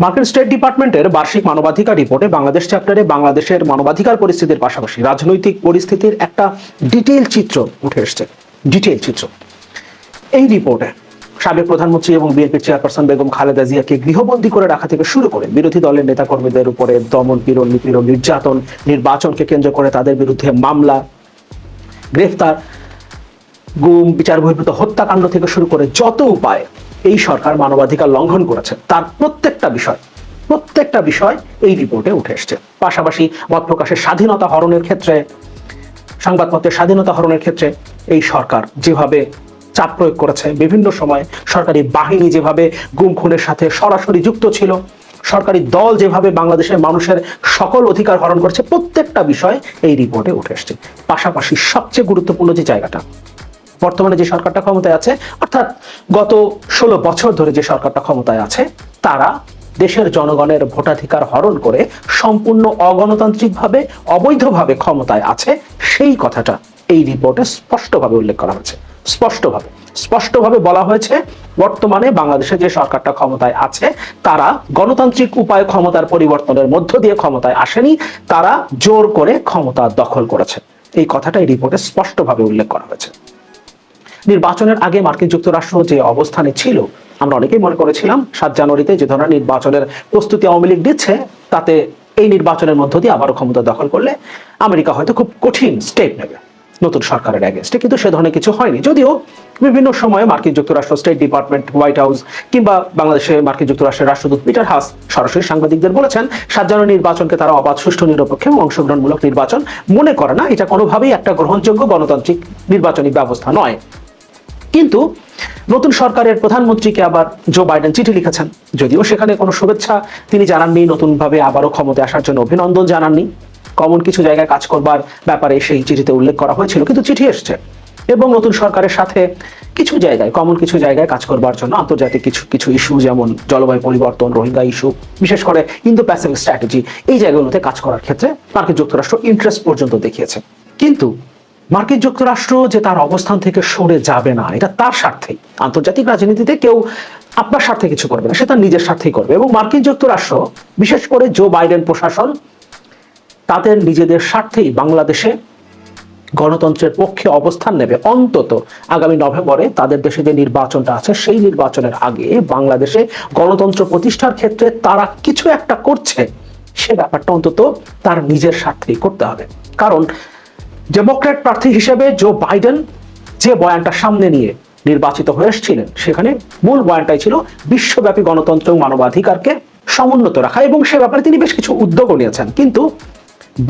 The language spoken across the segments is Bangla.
মার্কিন স্টেট ডিপার্টমেন্টের বার্ষিক মানবাধিকার রিপোর্টে বাংলাদেশ চ্যাপ্টারে বাংলাদেশের মানবাধিকার পরিস্থিতির পাশাপাশি রাজনৈতিক পরিস্থিতির একটা ডিটেইল চিত্র উঠে এসছে। ডিটেইল চিত্র। এই রিপোর্টে সাবেক প্রধানমন্ত্রী এবং বিএনপির চেয়ারপারসন বেগম খালেদা জিয়াকে গৃহবন্দী করে রাখা থেকে শুরু করে বিরোধী দলের নেতাকর্মীদের উপরে দমন পীড়ন, নিপীড়ন, নির্যাতন, নির্বাচনকে কেন্দ্র করে তাদের বিরুদ্ধে মামলা, গ্রেফতার, গুম, বিচার বহির্ভূত হত্যাকাণ্ড থেকে শুরু করে যত উপায় এই সরকার মানবাধিকার লঙ্ঘন করেছে। তার প্রত্যেকটা বিষয় প্রত্যেকটা বিষয় এই রিপোর্টে উঠে এসছে। পাশাপাশি মত প্রকাশের স্বাধীনতা হরণের ক্ষেত্রে, সংবাদপত্রের স্বাধীনতা হরণের ক্ষেত্রে এই সরকার যেভাবে চাপ প্রয়োগ করেছে, বিভিন্ন সময় সরকারি বাহিনী যেভাবে গুম খুনের সাথে সরাসরি যুক্ত ছিল, সরকারি দল যেভাবে বাংলাদেশের মানুষের সকল অধিকার হরণ করেছে, প্রত্যেকটা বিষয় এই রিপোর্টে উঠে এসছে। পাশাপাশি সবচেয়ে গুরুত্বপূর্ণ যে জায়গাটা বর্তমানে যে সরকারটা ক্ষমতায় আছে, অর্থাৎ গত ষোলো বছর ধরে যে সরকারটা ক্ষমতায় আছে, তারা দেশের জনগণের ভোটাধিকার হরণ করে সম্পূর্ণ অগণতান্ত্রিকভাবে, অবৈধভাবে ক্ষমতায় আছে, সেই কথাটা এই রিপোর্টে স্পষ্টভাবে উল্লেখ করা হয়েছে। স্পষ্টভাবে। স্পষ্টভাবে বলা হয়েছে, বর্তমানে বাংলাদেশে যে সরকারটা ক্ষমতায় আছে, তারা গণতান্ত্রিক উপায়ে ক্ষমতার পরিবর্তনের মধ্য দিয়ে ক্ষমতায় আসেনি, তারা জোর করে ক্ষমতা দখল করেছে। এই কথাটা এই রিপোর্টে স্পষ্টভাবে উল্লেখ করা হয়েছে। নির্বাচনের আগে মার্কিন যুক্তরাষ্ট্র যে অবস্থানে ছিল, আমরা অনেকেই মনে করেছিলাম সাত জানুয়ারিতে যে ধরনের নির্বাচনের প্রস্তুতি আওয়ামী লীগ দিচ্ছে তাতে এই নির্বাচনের মধ্য দিয়ে আবারও ক্ষমতা দখল করলে আমেরিকা হয়তো খুব কঠিন স্টেপ নেবে নতুন সরকারের অ্যাগেনস্টে কিন্তু সে ধরনের কিছু হয়নি। যদিও বিভিন্ন সময়ে মার্কিন যুক্তরাষ্ট্র স্টেট ডিপার্টমেন্ট হোয়াইট হাউস কিংবা বাংলাদেশে মার্কিন যুক্তরাষ্ট্রের রাষ্ট্রদূত পিটার হাস সরাসরি সাংবাদিকদের বলেছেন, সাত জানুয়ারি নির্বাচনকে তারা অবাধ, সুষ্ঠু, নিরপেক্ষ এবং অংশগ্রহণমূলক নির্বাচন মনে করে না। এটা কোনোভাবেই একটা গ্রহণযোগ্য গণতান্ত্রিক নির্বাচনী ব্যবস্থা নয়। কিন্তু নতুন সরকারের প্রধানমন্ত্রীকে আবার জো বাইডেন চিঠি লিখেছেন। যদিও সেখানে কোনো শুভেচ্ছা তিনি জানাননি, নতুনভাবে আবারও ক্ষমতায় আসার জন্য অভিনন্দন জানাননি। কমন কিছু জায়গায় কাজ করবার ব্যাপারে সেই চিঠিতে উল্লেখ করা হয়েছিল, কিন্তু চিঠি এসছে। এবং নতুন সরকারের সাথে কিছু জায়গায়, কমন কিছু জায়গায় কাজ করবার জন্য আন্তর্জাতিক কিছু কিছু ইস্যু যেমন জলবায়ু পরিবর্তন, রোহিঙ্গা ইস্যু বিশেষ করে ইন্দো প্যাসিফিক স্ট্র্যাটেজি এই জায়গাগুলোতে কাজ করার ক্ষেত্রে মার্কিন যুক্তরাষ্ট্র ইন্টারেস্ট পর্যন্ত দেখিয়েছে। কিন্তু মার্কিন যুক্তরাষ্ট্র যে তার অবস্থান থেকে সরে যাবে না, এটা তার স্বার্থেই আন্তর্জাতিক রাজনীতিতে কেউ আপনার স্বার্থে কিছু করবে না, সে তার নিজের স্বার্থেই করবে। এবং মার্কিন যুক্তরাষ্ট্র, বিশেষ করে জো বাইডেন প্রশাসন, তাদের নিজেদের স্বার্থেই বাংলাদেশে গণতন্ত্রের পক্ষে অবস্থান নেবে। অন্তত আগামী নভেম্বরে তাদের দেশে যে নির্বাচনটা আছে, সেই নির্বাচনের আগে বাংলাদেশে গণতন্ত্র প্রতিষ্ঠার ক্ষেত্রে তারা কিছু একটা করছে, সে ব্যাপারটা অন্তত তার নিজের স্বার্থেই করতে হবে। কারণ ডেমোক্র্যাট প্রার্থী হিসেবে জো বাইডেন যে বয়ানটা সামনে নিয়ে নির্বাচিত হয়ে এসেছিলেন, সেখানে মূল বয়ানটাই ছিল বিশ্বব্যাপী গণতন্ত্র এবং মানবাধিকারকে সমুন্নত রাখা এবং সে ব্যাপারে তিনি বেশ কিছু উদ্যোগও নিয়েছেন। কিন্তু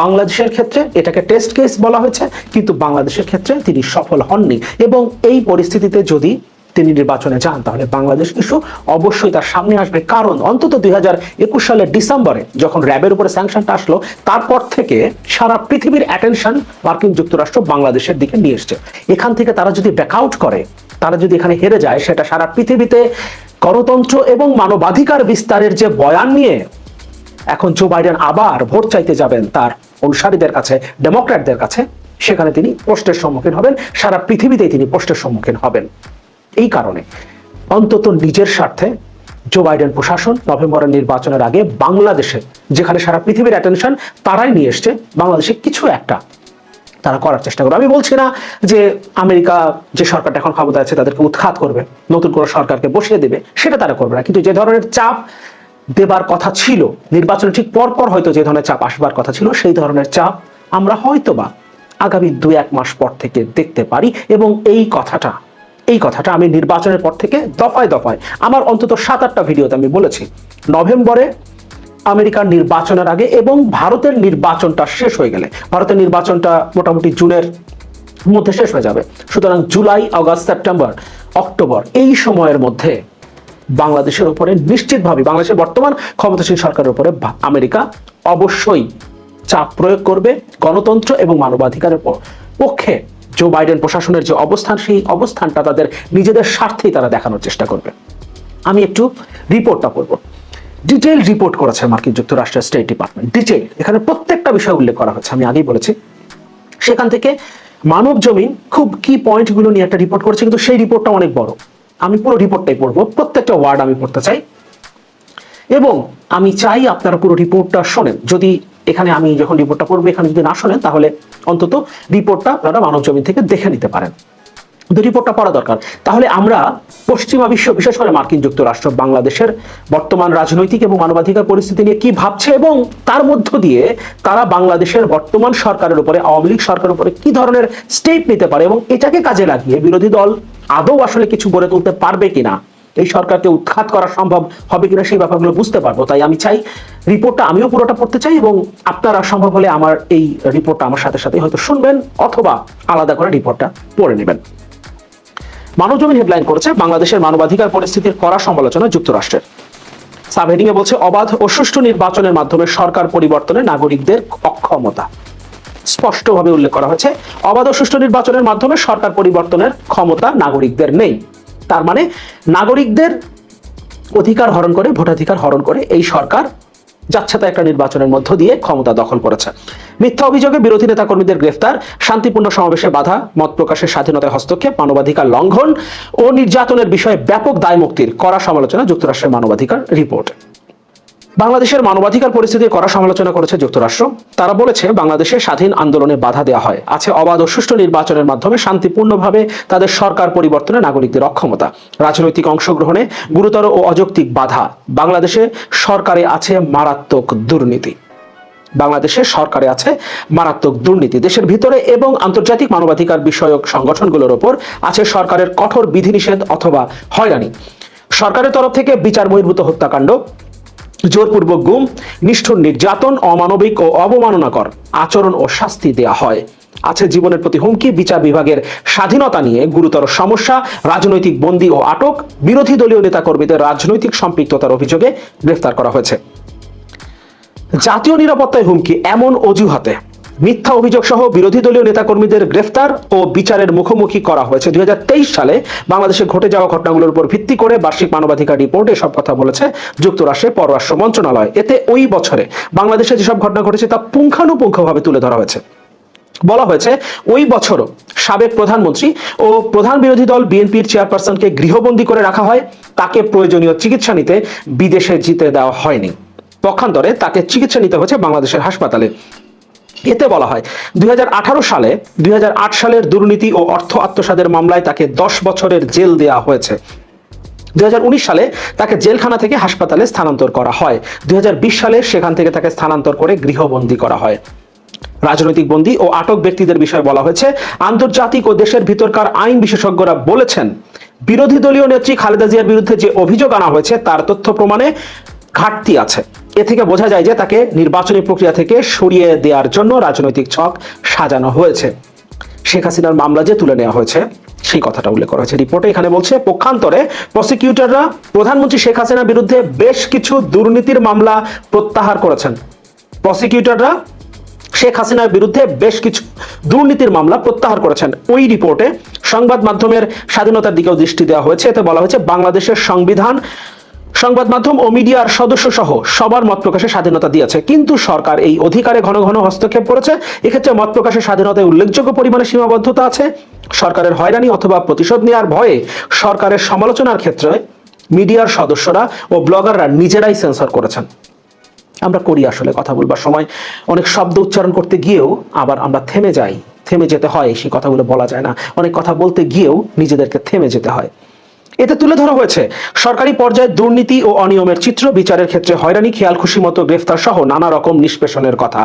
বাংলাদেশের ক্ষেত্রে এটাকে টেস্ট কেস বলা হয়েছে, কিন্তু বাংলাদেশের ক্ষেত্রে তিনি সফল হননি এবং এই পরিস্থিতিতে যদি তিনি নির্বাচনে যান, তাহলে বাংলাদেশ ইস্যু অবশ্যই তার সামনে আসবে। কারণ অন্তত দুই হাজার একুশ সালের ডিসেম্বরে যখন র্যাবের উপরে স্যাংশনটা আসলো, তারপর থেকে সারা পৃথিবীর অ্যাটেনশন মার্কিন যুক্তরাষ্ট্র বাংলাদেশের দিকে নিয়ে এসছে। এখান থেকে তারা যদি ব্যাকআউট করে, তারা যদি এখানে হেরে যায়, সেটা সারা পৃথিবীতে গণতন্ত্র এবং মানবাধিকার বিস্তারের যে বয়ান নিয়ে এখন জো বাইডেন আবার ভোট চাইতে যাবেন তার অনুসারীদের কাছে ডেমোক্র্যাটদের কাছে, সেখানে তিনি পোস্টের সম্মুখীন হবেন, সারা পৃথিবীতেই তিনি পোস্টের সম্মুখীন হবেন। এই কারণে অন্তত নিজের স্বার্থে জো বাইডেন প্রশাসন নভেম্বরের নির্বাচনের আগে বাংলাদেশে, যেখানে সারা পৃথিবীর অ্যাটেনশন তারাই নিয়ে এসছে, বাংলাদেশে কিছু একটা তারা করার চেষ্টা করবে। আমি বলছি না যে আমেরিকা যে সরকারটা এখন ক্ষমতা আছে তাদেরকে উৎখাত করবে, নতুন করে সরকারকে বসিয়ে দেবে, সেটা তারা করবে না। কিন্তু যে ধরনের চাপ দেবার কথা ছিল, নির্বাচনের ঠিক পর পর হয়তো যে ধরনের চাপ আসবার কথা ছিল, সেই ধরনের চাপ আমরা হয়তোবা আগামী দুই এক মাস পর থেকে দেখতে পারি এবং এই কথাটা এই কথাটা আমি নির্বাচনের পর থেকে দফায় দফায় আমার অন্তত সাত আটটা ভিডিওতে আমি বলেছি। নভেম্বরে আমেরিকার নির্বাচনের আগে এবং ভারতের নির্বাচনটা শেষ হয়ে গেলে। ভারতের নির্বাচনটা মোটামুটি জুনের মধ্যে শেষ হয়ে যাবে। সুতরাং জুলাই, আগস্ট, সেপ্টেম্বর, অক্টোবর এই সময়ের মধ্যে বাংলাদেশের উপরে নিশ্চিতভাবে, বাংলাদেশের বর্তমান ক্ষমতাসীন সরকারের উপরে আমেরিকা অবশ্যই চাপ প্রয়োগ করবে গণতন্ত্র এবং মানবাধিকারের পক্ষে। জো বাইডেন প্রশাসনের যে অবস্থান, সেই অবস্থানটা তাদের নিজেদের স্বার্থেই তারা দেখানোর চেষ্টা করবে। আমি একটু রিপোর্টটা করব ডিটেল রিপোর্ট করেছে মার্কিন যুক্তরাষ্ট্রের স্টেট ডিপার্টমেন্ট। ডিটেল এখানে প্রত্যেকটা বিষয় উল্লেখ করা হচ্ছে আমি আগেই বলেছি। সেখান থেকে মানব জমিন খুব কি পয়েন্টগুলো নিয়ে একটা রিপোর্ট করেছে, কিন্তু সেই রিপোর্টটা অনেক বড়। আমি পুরো রিপোর্টটাই পড়ব, প্রত্যেকটা ওয়ার্ড আমি পড়তে চাই। এবং আমি চাই আপনারা পুরো রিপোর্টটা শোনেন। যদি এখানে আমি যখন রিপোর্টটা পড়ব, এখানে যদি না শোনেন, তাহলে অন্তত রিপোর্টটা আপনারা মানব জমিন থেকে দেখে নিতে পারেন। রিপোর্টটা পড়া দরকার, তাহলে আমরা পশ্চিমা বিশ্ব, বিশেষ করে মার্কিন যুক্তরাষ্ট্র, বাংলাদেশের বর্তমান রাজনৈতিক এবং মানবাধিকার পরিস্থিতি নিয়ে কি ভাবছে এবং তার মধ্য দিয়ে তারা বাংলাদেশের বর্তমান সরকারের উপরে, আওয়ামী লীগ সরকারের উপরে কি ধরনের স্টেপ নিতে পারে এবং এটাকে কাজে লাগিয়ে বিরোধী দল আদৌ আসলে কিছু গড়ে তুলতে পারবে কিনা? এই সরকারকে উৎখাত করা সম্ভব হবে কিনা সেই ব্যাপারগুলো বুঝতে পারব। তাই আমি চাই রিপোর্টটা আমিও পুরোটা পড়তে চাই এবং আপনারা সম্ভব হলে আমার এই রিপোর্টটা আমার সাথে সাথে হয়তো শুনবেন অথবা আলাদা করে রিপোর্টটা পড়ে নেবেন। মানবজমিন হেডলাইন করেছে বাংলাদেশের মানবাধিকার পরিস্থিতির কড়া সমালোচনা যুক্তরাষ্ট্রের। সাবহেডিং এ বলছে, অবাধ ও সুষ্ঠু নির্বাচনের মাধ্যমে সরকার পরিবর্তনে নাগরিকদের অক্ষমতা। স্পষ্টভাবে উল্লেখ করা হয়েছে, অবাধ ও সুষ্ঠু নির্বাচনের মাধ্যমে সরকার পরিবর্তনের ক্ষমতা নাগরিকদের নেই। তার মানে নাগরিকদের অধিকার হরণ করে, ভোটাধিকার হরণ করে এই সরকার যাচ্ছে তা একটা নির্বাচনের মধ্য দিয়ে ক্ষমতা দখল করেছে। মিথ্যা অভিযোগে বিরোধী নেতা কর্মীদের গ্রেফতার, শান্তিপূর্ণ সমাবেশে বাধা, মত প্রকাশের স্বাধীনতায় হস্তক্ষেপ, মানবাধিকার লঙ্ঘন ও নির্যাতনের বিষয়ে ব্যাপক দায় মুক্তির কড়া সমালোচনা, যুক্তরাষ্ট্রের মানবাধিকার রিপোর্ট। বাংলাদেশের মানবাধিকার পরিস্থিতির কড়া সমালোচনা করেছে যুক্তরাষ্ট্র। তারা বলেছে, বাংলাদেশে স্বাধীন আন্দোলনে বাধা দেওয়া হয়। আছে অবাধ ও সুষ্ঠু নির্বাচনের মাধ্যমে শান্তিপূর্ণভাবে তাদের সরকার পরিবর্তনে নাগরিকদের অক্ষমতা। রাজনৈতিক অংশগ্রহণে গুরুতর ও অযৌক্তিক বাধা। বাংলাদেশে সরকারে আছে মারাত্মক দুর্নীতি। বাংলাদেশের সরকারে আছে মারাত্মক দুর্নীতি। দেশের ভিতরে এবং আন্তর্জাতিক মানবাধিকার বিষয়ক সংগঠনগুলোর ওপর আছে সরকারের কঠোর বিধিনিষেধ অথবা হয়রানি। সরকারের তরফ থেকে বিচার বহির্ভূত হত্যাকাণ্ড জোরপূর্বক গুম, নিষ্ঠুর নির্যাতন, অমানবিক ও অবমাননাকর আচরণ ও শাস্তি দেয়া হয়। আছে জীবনের প্রতি হুমকি, বিচার বিভাগের স্বাধীনতা নিয়ে গুরুতর সমস্যা, রাজনৈতিক বন্দী ও আটক, বিরোধী দলীয় নেতাকর্মীদের রাজনৈতিক সম্পৃক্ততার অভিযোগে গ্রেফতার করা হয়েছে। জাতীয় নিরাপত্তায় হুমকি এমন অজুহাতে মিথ্যা অভিযোগ সহ বিরোধী দলীয় নেতাকর্মীদের গ্রেফতার ও বিচারের মুখোমুখি করা হয়েছে। দুই হাজার তেইশ সালে বাংলাদেশে ঘটে যাওয়া ঘটনাগুলোর উপর ভিত্তি করে বার্ষিক মানবাধিকার রিপোর্ট এসব কথা বলেছে যুক্তরাষ্ট্রের পররাষ্ট্র মন্ত্রণালয়। এতে ওই বছরে বাংলাদেশে যেসব ঘটনা ঘটেছে তা পুঙ্খানুপুঙ্খভাবে তুলে ধরা হয়েছে। বলা হয়েছে, ওই বছরও সাবেক প্রধানমন্ত্রী ও প্রধান বিরোধী দল বিএনপির চেয়ারপারসনকে গৃহবন্দী করে রাখা হয়। তাকে প্রয়োজনীয় চিকিৎসা নিতে বিদেশে জিতে দেওয়া হয়নি। পক্ষান্তরে তাকে চিকিৎসা নিতে হয়েছে বাংলাদেশের হাসপাতালে। এতে বলা হয় দু হাজার আঠারো সালে, দুই সালের দুর্নীতি ও অর্থ আত্মসাদের মামলায় তাকে দশ বছরের জেল দেওয়া হয়েছে। দু হাজার উনিশ সালে তাকে জেলখানা থেকে হাসপাতালে স্থানান্তর করা হয়। দু হাজার বিশ সালে সেখান থেকে তাকে স্থানান্তর করে গৃহবন্দী করা হয়। রাজনৈতিক বন্দী ও আটক ব্যক্তিদের বিষয়ে বলা হয়েছে, আন্তর্জাতিক ও দেশের ভিতরকার আইন বিশেষজ্ঞরা বলেছেন, বিরোধী দলীয় নেত্রী খালেদা জিয়ার বিরুদ্ধে যে অভিযোগ আনা হয়েছে, তার তথ্য প্রমাণে ঘাটতি আছে। এ থেকে বোঝা যায় যে তাকে নির্বাচনী প্রক্রিয়া থেকে সরিয়ে দেওয়ার জন্য রাজনৈতিক ছক সাজানো হয়েছে। শেখ হাসিনার মামলা যে তুলে নেওয়া হয়েছে, সেই কথাটা উল্লেখ করা হয়েছে। রিপোর্টে এখানে বলছে, পক্ষান্তরে প্রসিকিউটররা প্রধানমন্ত্রী শেখ হাসিনার বিরুদ্ধে বেশ কিছু দুর্নীতির মামলা প্রত্যাহার করেছেন। প্রসিকিউটররা শেখ হাসিনার বিরুদ্ধে বেশ কিছু দুর্নীতির মামলা প্রত্যাহার করেছেন। ওই রিপোর্টে সংবাদ মাধ্যমের স্বাধীনতার দিকেও দৃষ্টি দেওয়া হয়েছে। এতে বলা হয়েছে, বাংলাদেশের সংবিধান সংবাদ মাধ্যম ও মিডিয়ার সদস্য সহ সবার মত প্রকাশের স্বাধীনতা দিয়েছে। কিন্তু সরকার এই অধিকারে ঘন ঘন হস্তক্ষেপ করেছে। এক্ষেত্রে মত প্রকাশের স্বাধীনতায় উল্লেখযোগ্য পরিমাণে সীমাবদ্ধতা আছে। সরকারের হয়রানি অথবা প্রতিশোধ নেওয়ার ভয়ে সরকারের সমালোচনার ক্ষেত্রে মিডিয়ার সদস্যরা ও ব্লগাররা নিজেরাই সেন্সর করেছেন। আমরা করি আসলে কথা বলবার সময়। অনেক শব্দ উচ্চারণ করতে গিয়েও আবার আমরা থেমে যাই। থেমে যেতে হয়, সেই কথাগুলো বলা যায় না। অনেক কথা বলতে গিয়েও নিজেদেরকে থেমে যেতে হয়। এতে তুলে ধরা হয়েছে, সরকারি পর্যায়ে দুর্নীতি ও অনিয়মের চিত্র, বিচারের ক্ষেত্রে হয়রানি খেয়াল খুশি মতো গ্রেফতার সহ নানা রকম নিষ্পেষণের কথা।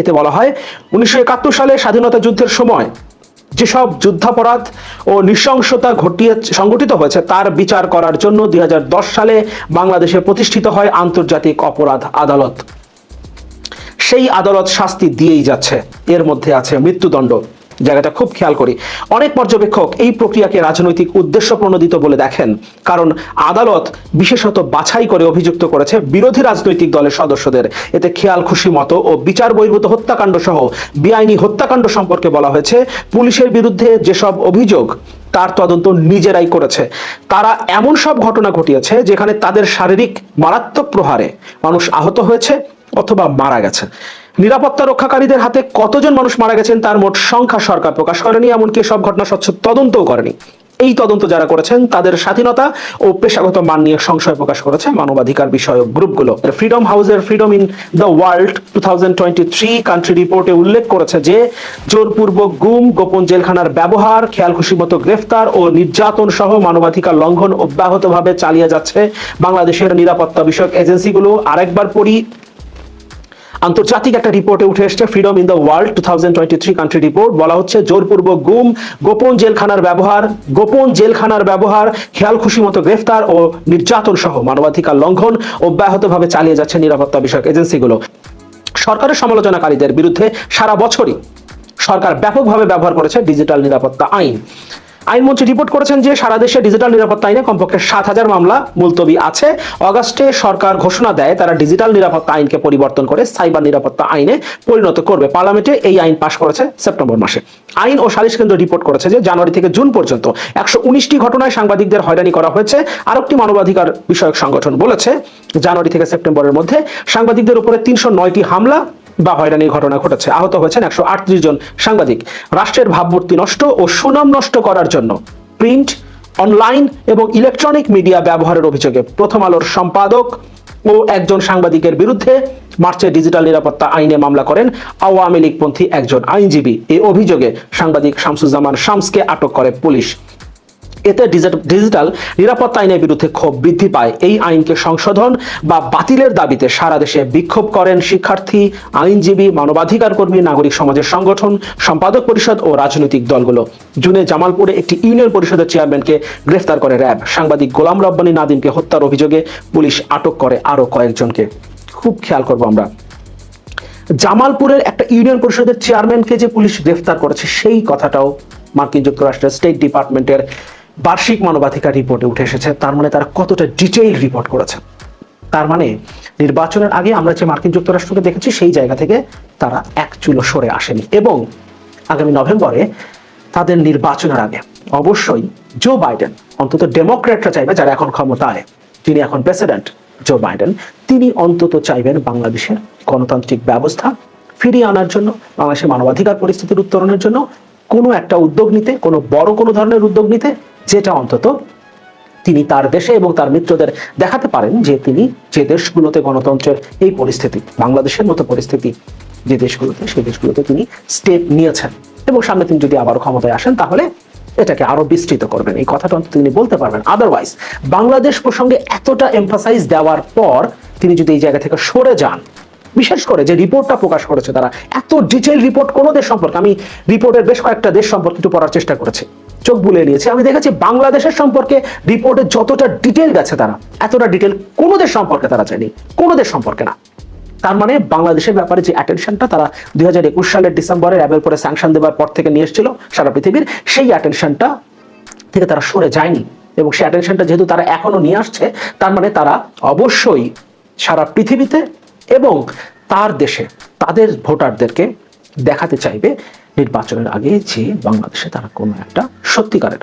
এতে বলা হয়, উনিশশো একাত্তর সালে স্বাধীনতা যুদ্ধের সময় যেসব যুদ্ধাপরাধ ও নৃশংসতা ঘটিয়ে সংগঠিত হয়েছে, তার বিচার করার জন্য দুই হাজার দশ সালে বাংলাদেশে প্রতিষ্ঠিত হয় আন্তর্জাতিক অপরাধ আদালত। সেই আদালত শাস্তি দিয়েই যাচ্ছে। এর মধ্যে আছে মৃত্যুদণ্ড। জায়গাটা খুব খেয়াল করি। অনেক পর্যবেক্ষক এই প্রক্রিয়াকে রাজনৈতিক উদ্দেশ্য প্রণোদিত বলে দেখেন। কারণ আদালত বিশেষত বাছাই করে অভিযুক্ত করেছে বিরোধী রাজনৈতিক দলের সদস্যদের। এতে খেয়াল খুশি মতো ও বিচার বহির্ভূত হত্যাকাণ্ড সহ বেআইনি হত্যাকাণ্ড সম্পর্কে বলা হয়েছে, পুলিশের বিরুদ্ধে যেসব অভিযোগ, তার তদন্ত নিজেরাই করেছে। তারা এমন সব ঘটনা ঘটিয়েছে যেখানে তাদের শারীরিক মারাত্মক প্রহারে মানুষ আহত হয়েছে অথবা মারা গেছে। নিরাপত্তা রক্ষাকারীদের হাতে কতজন মানুষ মারা গেছেন তার মোট সংখ্যা সরকার প্রকাশ করেনি, এমনকি সব ঘটনা স্বচ্ছ তদন্তও করেনি। এই তদন্ত যারা করেছেন, তাদের স্বাধীনতা ও পেশাগত মান নিয়ে সংশয় প্রকাশ করেছে মানবাধিকার বিষয়ক গ্রুপগুলো। ফ্রিডম হাউসের freedom in the world two thousand country রিপোর্টে উল্লেখ করেছে যে, জোরপূর্বক গুম, গোপন জেলখানার ব্যবহার খেয়াল খুশি মতো গ্রেফতার ও নির্যাতন সহ মানবাধিকার লঙ্ঘন অব্যাহতভাবে চালিয়ে যাচ্ছে বাংলাদেশের নিরাপত্তা বিষয়ক এজেন্সিগুলো। আরেকবার পড়ি আন্তর্জাতিক একটা রিপোর্টে উঠে এসেছে freedom in the world two thousand twenty three country report বলা হচ্ছে, জোরপূর্বক গুম, গোপন জেলখানার ব্যবহার, গোপন জেলখানার ব্যবহার, খেয়াল খুশি মতো গ্রেফতার ও নির্যাতন সহ মানবাধিকার লঙ্ঘন অব্যাহতভাবে চালিয়ে যাচ্ছে নিরাপত্তা বিষয়ক এজেন্সিগুলো। সরকারের সমালোচনাকারীদের বিরুদ্ধে সারা বছরই সরকার ব্যাপকভাবে ব্যবহার করেছে ডিজিটাল নিরাপত্তা আইন। আইনমন্ত্রী রিপোর্ট করেছেন যে সারা দেশে ডিজিটাল নিরাপত্তা আইনে কমপক্ষে সাত হাজার মামলা মুলতবি আছে। অগাস্টে সরকার ঘোষণা দেয় তারা ডিজিটাল নিরাপত্তা আইনকে পরিবর্তন করে সাইবার নিরাপত্তা আইনে পরিণত করবে। পার্লামেন্টে এই আইন পাশ করেছে সেপ্টেম্বর মাসে। আইন ও সালিশ কেন্দ্র রিপোর্ট করেছে যে জানুয়ারি থেকে জুন পর্যন্ত একশো উনিশটি ঘটনায় সাংবাদিকদের হয়রানি করা হয়েছে। আরেকটি মানবাধিকার বিষয়ক সংগঠন বলেছে, জানুয়ারি থেকে সেপ্টেম্বরের মধ্যে সাংবাদিকদের উপরে তিনশো নয়টি হামলা বা হয়রানির ঘটনা ঘটেছে। আহত হয়েছেন একশো আটত্রিশ জন সাংবাদিক। রাষ্ট্রের ভাবমূর্তি নষ্ট ও সুনাম নষ্ট করার জন্য প্রিন্ট, অনলাইন এবং ইলেকট্রনিক মিডিয়া ব্যবহারের অভিযোগে প্রথম আলোর সম্পাদক ও একজন সাংবাদিকের বিরুদ্ধে মার্চে ডিজিটাল নিরাপত্তা আইনে মামলা করেন আওয়ামী লীগপন্থী একজন আইনজীবী। এই অভিযোগে সাংবাদিক শামসুজ্জামান শামসকে আটক করে পুলিশ। এতে ডিজিটাল নিরাপত্তা আইনের বিরুদ্ধে ক্ষোভ বৃদ্ধি পায়। এই আইনকে সংশোধন বা বাতিলের দাবিতে সারা দেশে বিক্ষোভ করেন শিক্ষার্থী, আইনজীবী, মানবাধিকার কর্মী, নাগরিক সমাজের সংগঠন, সম্পাদক পরিষদ ও রাজনৈতিক দলগুলো। জুনে জামালপুরে একটি ইউনিয়ন পরিষদের চেয়ারম্যানকে গ্রেফতার করে র্যাব। সাংবাদিক গোলাম রব্বানী নাদিমকে হত্যার অভিযোগে পুলিশ আটক করে আরও কয়েকজনকে। খুব খেয়াল করব আমরা। জামালপুরের একটা ইউনিয়ন পরিষদের চেয়ারম্যানকে যে পুলিশ গ্রেফতার করেছে সেই কথাটাও মার্কিন যুক্তরাষ্ট্রের স্টেট ডিপার্টমেন্টের বার্ষিক মানবাধিকার রিপোর্টে উঠে এসেছে। তার মানে তারা কতটা ডিটেইল রিপোর্ট করেছে। তার মানে নির্বাচনের আগে আমরা যে মার্কিন যুক্তরাষ্ট্রকে দেখেছি, সেই জায়গা থেকে তারা এক চুলো সরে আসেনি এবং আগামী নভেম্বরে তাদের নির্বাচনের আগে অবশ্যই জো বাইডেন অন্তত ডেমোক্রেটরা চাইবে যারা এখন ক্ষমতায়, যিনি এখন প্রেসিডেন্ট জো বাইডেন তিনি অন্তত চাইবেন বাংলাদেশের গণতান্ত্রিক ব্যবস্থা ফিরিয়ে আনার জন্য, বাংলাদেশের মানবাধিকার পরিস্থিতির উত্তরণের জন্য কোনো একটা উদ্যোগ নিতে, কোনো বড় কোনো ধরনের উদ্যোগ নিতে, যেটা অন্তত তিনি তার দেশে এবং তার মিত্রদের দেখাতে পারেন যে তিনি যে দেশগুলোতে গণতন্ত্রের এই পরিস্থিতি, বাংলাদেশের মতো পরিস্থিতি, যে দেশগুলোতে, সেই দেশগুলোতে তিনি স্টেপ নিয়েছেন। এবং সামনে তিনি যদি আবারও ক্ষমতায় আসেন, তাহলে এটাকে আরও বিস্তৃত করবেন। এই কথাটা অন্তত তিনি বলতে পারবেন। আদারওয়াইজ বাংলাদেশ প্রসঙ্গে এতটা এমফাসাইজ দেওয়ার পর তিনি যদি এই জায়গা থেকে সরে যান বিশেষ করে যে রিপোর্টটা প্রকাশ করেছে তারা। এত ডিটেল রিপোর্ট কোনো দেশ সম্পর্কে আমি রিপোর্টের বেশ কয়েকটা দেশ সম্পর্কে একটু পড়ার চেষ্টা করেছি। চোখ বুলে নিয়েছি। আমি দেখেছি বাংলাদেশের সম্পর্কে রিপোর্টে যতটা ডিটেল গেছে তারা, এতটা ডিটেল কোনো দেশ সম্পর্কে তারা চায়নি। কোনো দেশ সম্পর্কে না। তার মানে বাংলাদেশের ব্যাপারে যে অ্যাটেনশনটা তারা দুই হাজার একুশ সালের ডিসেম্বরে র্যাবের পরে স্যাংশন দেওয়ার পর থেকে নিয়ে এসেছিল সারা পৃথিবীর, সেই অ্যাটেনশনটা থেকে তারা সরে যায়নি। এবং সেই অ্যাটেনশনটা যেহেতু তারা এখনও নিয়ে আসছে, তার মানে তারা অবশ্যই সারা পৃথিবীতে এবং তার দেশে তাদের ভোটারদেরকে দেখাতে চাইবে নির্বাচনের আগে যে বাংলাদেশে তারা কোনো একটা সত্যিকারের